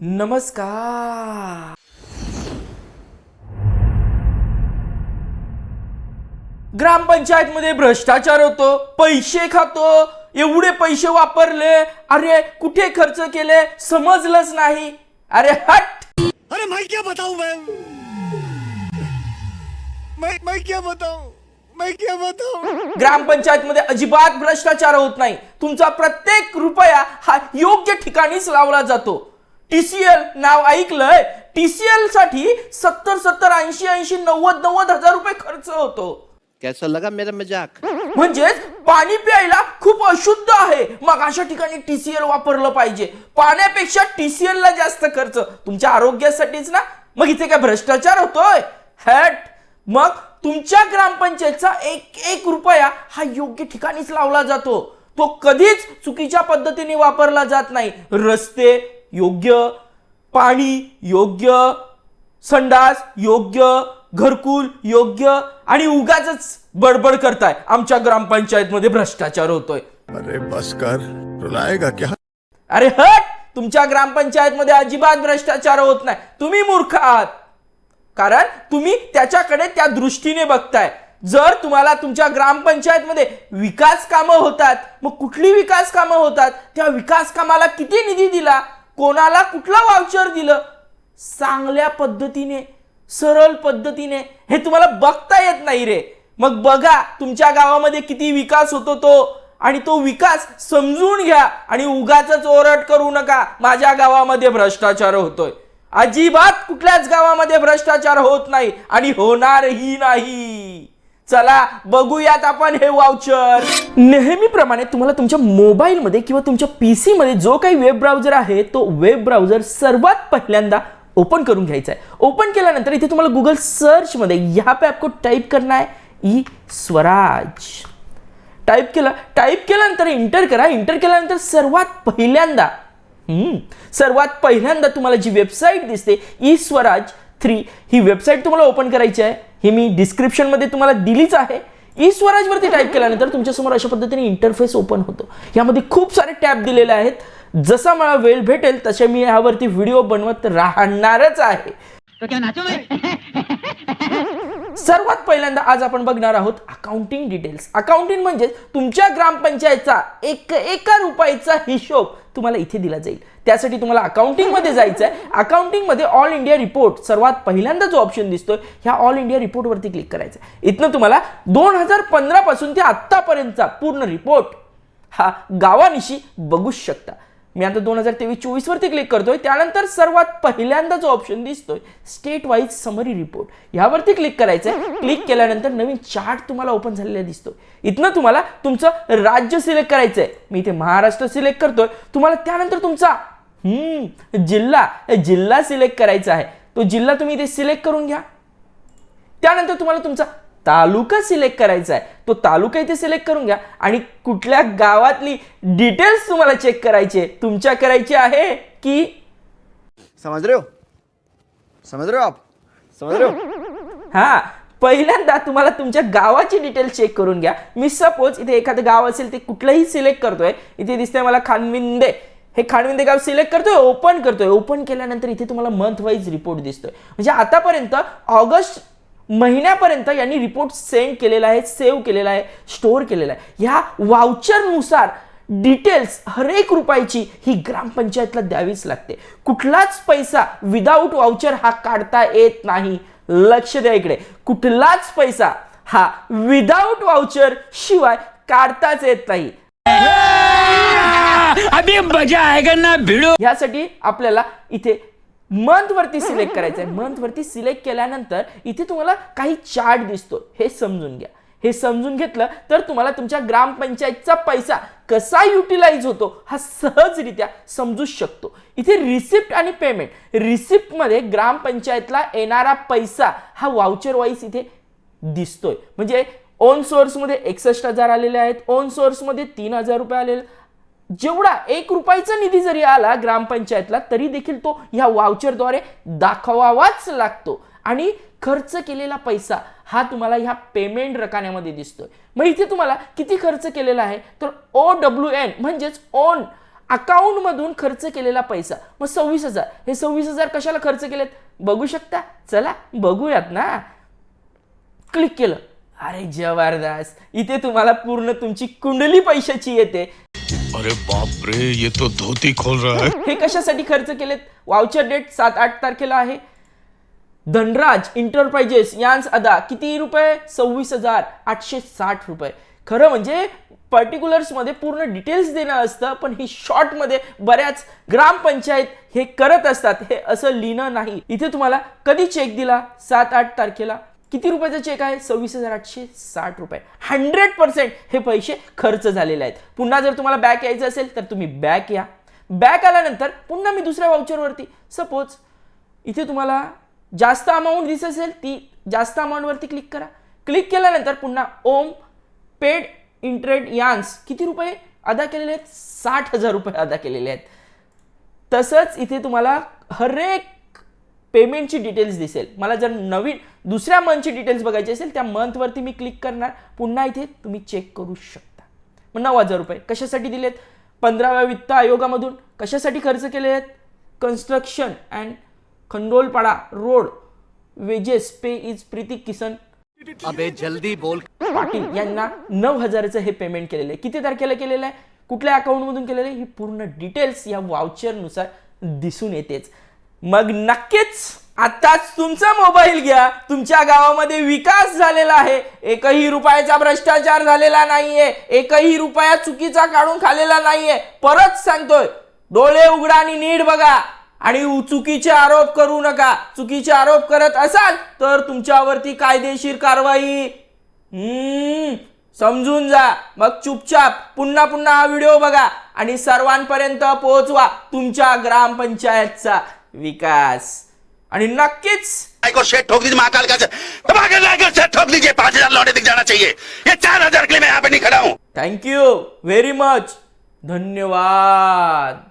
नमस्कार. ग्रामपंचायत मध्ये भ्रष्टाचार होतो पैसे खातो एवढे पैसे वापरले अरे कुठे खर्च केले समजलंच नाही. अरे हट. अरे मैं क्या बताऊं मैं? मैं मैं क्या बताऊं मैं क्या बताऊं? ग्रामपंचायत मध्ये अजिबात भ्रष्टाचार होत नाही. तुमचा प्रत्येक रुपया हा योग्य ठिकाणीच लावला जातो. टीसीएल नाव ऐकलंय. टीसीएलसाठी सत्तर सत्तर ऐंशी ऐंशी नव्वद नव्वद हजार रुपये खर्च होतो. कैसा लगा मेरा मजाक? म्हणजेच पाणी प्यायला खूप अशुद्ध आहे. मग अशा ठिकाणी टीसीएल वापरलं पाहिजे. पाण्यापेक्षा टीसीएल ला जास्त खर्च. तुमच्या आरोग्यासाठीच ना? मग इथे काय भ्रष्टाचार होतोय? हॅट. मग तुमच्या ग्रामपंचायतचा एक एक रुपया हा योग्य ठिकाणीच लावला जातो. तो कधीच चुकीच्या पद्धतीने वापरला जात नाही. रस्ते योग्य पाणी योग्य संडास योग्य घरकुल योग्य आणि उगाच बडबड करताय. आमच्या ग्रामपंचायत मध्ये भ्रष्टाचार होतोय. अरे बस कर क्या? अरे हट! तुमच्या ग्रामपंचायत मध्ये अजिबात भ्रष्टाचार होत नाही. तुम्ही मूर्ख आहात. कारण तुम्ही त्याच्याकडे त्या दृष्टीने बघताय. जर तुम्हाला तुमच्या ग्रामपंचायत मध्ये विकास कामं होतात मग कुठली विकास कामं होतात? त्या विकास कामाला किती निधी दिला? कोणाला कुठला वाउचर दिलं? चांगल्या पद्धतीने सरळ पद्धतीने. हे तुम्हाला बघता येत नाही रे. मग बघा तुमच्या गावामध्ये किती विकास होतो तो. आणि तो विकास समजून घ्या आणि उगाच ओरट करू नका. माझ्या गावामध्ये भ्रष्टाचार होतोय. अजिबात कुठल्याच गावामध्ये भ्रष्टाचार होत नाही आणि होणारही नाही. चला बघूयात आपण हे वाउचर नेहमीप्रमाणे तुम्हाला तुमच्या मोबाईलमध्ये किंवा तुमच्या पी मध्ये जो काही वेब ब्राउझर आहे तो वेब ब्राउझर सर्वात पहिल्यांदा ओपन करून घ्यायचा आहे. ओपन केल्यानंतर इथे तुम्हाला गुगल सर्चमध्ये ह्या पे आपको टाईप करना आहे. ई स्वराज. टाईप केलं टाईप केल्यानंतर इंटर करा. इंटर केल्यानंतर सर्वात पहिल्यांदा हम्म, सर्वात पहिल्यांदा तुम्हाला जी वेबसाईट दिसते ई स्वराज थ्री ही वेबसाईट तुम्हाला ओपन करायची आहे. ही मी डिस्क्रिप्शनमध्ये तुम्हाला दिलीच आहे. ई स्वराजवरती टाईप केल्यानंतर तुमच्यासमोर अशा पद्धतीने इंटरफेस ओपन होतो. यामध्ये खूप सारे टॅब दिलेले आहेत. जसा मला वेळ भेटेल तसे मी यावरती व्हिडिओ बनवत राहणारच आहे. सर्वात पहिल्यांदा आज आपण बघणार आहोत अकाउंटिंग डिटेल्स अकाउंटिंग म्हणजे तुमच्या ग्रामपंचायतचा एक एका रुपयाचा हिशोब तुम्हाला इथे दिला जाईल. त्यासाठी तुम्हाला अकाउंटिंगमध्ये जायचं आहे अकाउंटिंगमध्ये ऑल इंडिया रिपोर्ट सर्वात पहिल्यांदा जो ऑप्शन दिसतोय ह्या ऑल इंडिया रिपोर्ट वरती क्लिक करायचं आहे इथनं तुम्हाला दोन हजार पंधरा पासून ते आत्तापर्यंतचा पूर्ण रिपोर्ट हा गावानिशी बघू शकता. मी आता दोन हजार तेवीस चोवीस वरती क्लिक करतोय. त्यानंतर सर्वात पहिल्यांदा जो ऑप्शन दिसतोय स्टेट वाईज समरी रिपोर्ट यावरती क्लिक करायचं आहे क्लिक केल्यानंतर नवीन चार्ट तुम्हाला ओपन झालेला दिसतोय. इथनं तुम्हाला तुमचं राज्य सिलेक्ट करायचं आहे मी इथे महाराष्ट्र सिलेक्ट करतोय. तुम्हाला त्यानंतर तुमचा हम्म जिल्हा जिल्हा सिलेक्ट करायचा आहे. तो जिल्हा तुम्ही इथे सिलेक्ट करून घ्या. त्यानंतर तुम्हाला तुमचा तालुका सिलेक्ट करायचा आहे. तो तालुका इथे सिलेक्ट करून घ्या. आणि कुठल्या गावातली डिटेल्स तुम्हाला चेक करायचे तुमच्या करायची आहे की समझ रहे हो? समझ रहे हो आप? समझ रहे हो? हा पहिल्यांदा तुम्हाला तुमच्या गावाची डिटेल चेक करून घ्या. मी सपोज इथे एखादं गाव असेल ते कुठलंही सिलेक्ट करतोय इथे दिसतंय मला खानविंदे. हे खानविंदे गाव सिलेक्ट करतोय ओपन करतोय. ओपन केल्यानंतर इथे तुम्हाला मंथ वाईज रिपोर्ट दिसतोय. म्हणजे आतापर्यंत ऑगस्ट महिन्यापर्यंत यांनी रिपोर्ट सेंड केलेला आहे सेव्ह केलेला आहे स्टोअर केलेला आहे. ह्या वाउचरनुसार डिटेल्स हर एक रुपयाची ही ग्रामपंचायतला द्यावीच लागते. कुठलाच पैसा विदाऊट वाउचर हा काढता येत नाही. लक्ष द्या इकडे. कुठलाच पैसा हा विदाऊट वाउचर शिवाय काढताच येत नाही. अभी मजा आएगा ना भिड़ो. यासाठी आपल्याला इथे मंथवरती सिलेक्ट करायचं आहे मंथवरती सिलेक्ट केल्यानंतर इथे तुम्हाला काही चार्ट दिसतो. हे समजून घ्या. हे समजून घेतलं तर तुम्हाला तुमच्या ग्रामपंचायतचा पैसा कसा युटिलाइज होतो हा सहजरित्या समजू शकतो. इथे रिसिप्ट आणि पेमेंट. रिसिप्टमध्ये ग्रामपंचायतला येणारा पैसा हा वाउचर वाईज इथे दिसतोय. म्हणजे ओन सोर्समध्ये एकसष्ट हजार आलेले आहेत. ओन सोर्समध्ये तीन हजार रुपये आलेले. जेवढा एक रुपयाचा निधी जरी आला ग्रामपंचायतला तरी देखील तो ह्या वाउचरद्वारे दाखवावाच लागतो. आणि खर्च केलेला पैसा हा तुम्हाला ह्या पेमेंट रकान्यामध्ये दिसतोय. मग इथे तुम्हाला किती खर्च केलेला आहे? तर ओ डब्ल्यू एन म्हणजेच ओन अकाउंट मधून खर्च केलेला पैसा. मग सव्वीस हजार. हे सव्वीस हजार कशाला खर्च केलेत? बघू शकता? चला बघूयात ना. क्लिक केलं. अरे जबरदस्त. इथे तुम्हाला पूर्ण तुमची कुंडली पैशाची येते. अरे बाप रे ये तो धोती खोल रहा है। हे कशासाठी खर्च केलेत? वाउचर डेट सात आठ तारखेला आहे. धनराज इंटरप्राइजेस यांस अदा किती रुपये? सव्वीस हजार आठशे साठ रुपये. खरं म्हणजे पर्टिक्युलर्समध्ये पूर्ण डिटेल्स देणं असतं पण ही शॉर्टमध्ये बऱ्याच ग्रामपंचायत हे करत असतात. हे असं लिहिणं नाही. इथे तुम्हाला कधी चेक दिला? सात आठ तारखेला? किती रुपयाचा चेक आहे? सव्वीस हजार आठशे साठ रुपये. हंड्रेड पर्सेंट हे पैसे खर्च झालेले आहेत. पुन्हा जर तुम्हाला बॅक यायचं असेल तर तुम्ही बॅक या. बॅक आल्यानंतर पुन्हा मी दुसऱ्या वाउचरवरती सपोज इथे तुम्हाला जास्त अमाऊंट दिसत असेल ती जास्त अमाऊंटवरती क्लिक करा. क्लिक केल्यानंतर पुन्हा ओम पेड इंटरेड यान्स किती रुपये अदा केलेले आहेत? साठ हजार रुपये अदा केलेले आहेत. तसंच इथे तुम्हाला हरेक पेमेंटची डिटेल्स दिसेल. मला जर नवीन दुसऱ्या मंथची डिटेल्स बघायची असेल त्या मंथवरती मी क्लिक करणार. पुन्हा इथे तुम्ही चेक करू शकता. मग नऊ हजार रुपये. कशासाठी दिलेत? पंधराव्या वित्त आयोगामधून. कशासाठी खर्च केले आहेत? Construction and Khandolpada road wages pay is Preeti Kisan अबे जल्दी बोल. पाटील यांना नऊ हजाराचं हे पेमेंट केलेलं आहे. किती तारखेला केलेलं आहे? कुठल्या अकाउंटमधून केलेलं आहे? ही पूर्ण डिटेल्स या वाउचरनुसार दिसून येतेच. मग नक्कीच आताच तुमचा मोबाईल घ्या. तुमच्या गावामध्ये विकास झालेला आहे. एकही रुपयाचा भ्रष्टाचार झालेला नाहीये. एकही रुपया चुकीचा काढून खालेला नाहीये. परत सांगतोय डोळे उघडा आणि नीट बघा. आणि चुकीचे आरोप करू नका. चुकीचे आरोप करत असाल तर तुमच्यावरती कायदेशीर कारवाई. हम्म समजून जा. मग चुपचाप पुन्हा पुन्हा हा व्हिडिओ बघा. आणि सर्वांपर्यंत पोहोचवा तुमच्या ग्रामपंचायतचा. विकास. आणि नक्कीच को शेट ठोक दीजिए महाकाल का? धमाके लाकर शेट ठोक दीजिए पांच हजार लौटे दिख जाना चाहिए. ये चार हजार के लिए मैं यहाँ पे नहीं खड़ा हूँ. थँक्यू व्हेरी मच धन्यवाद.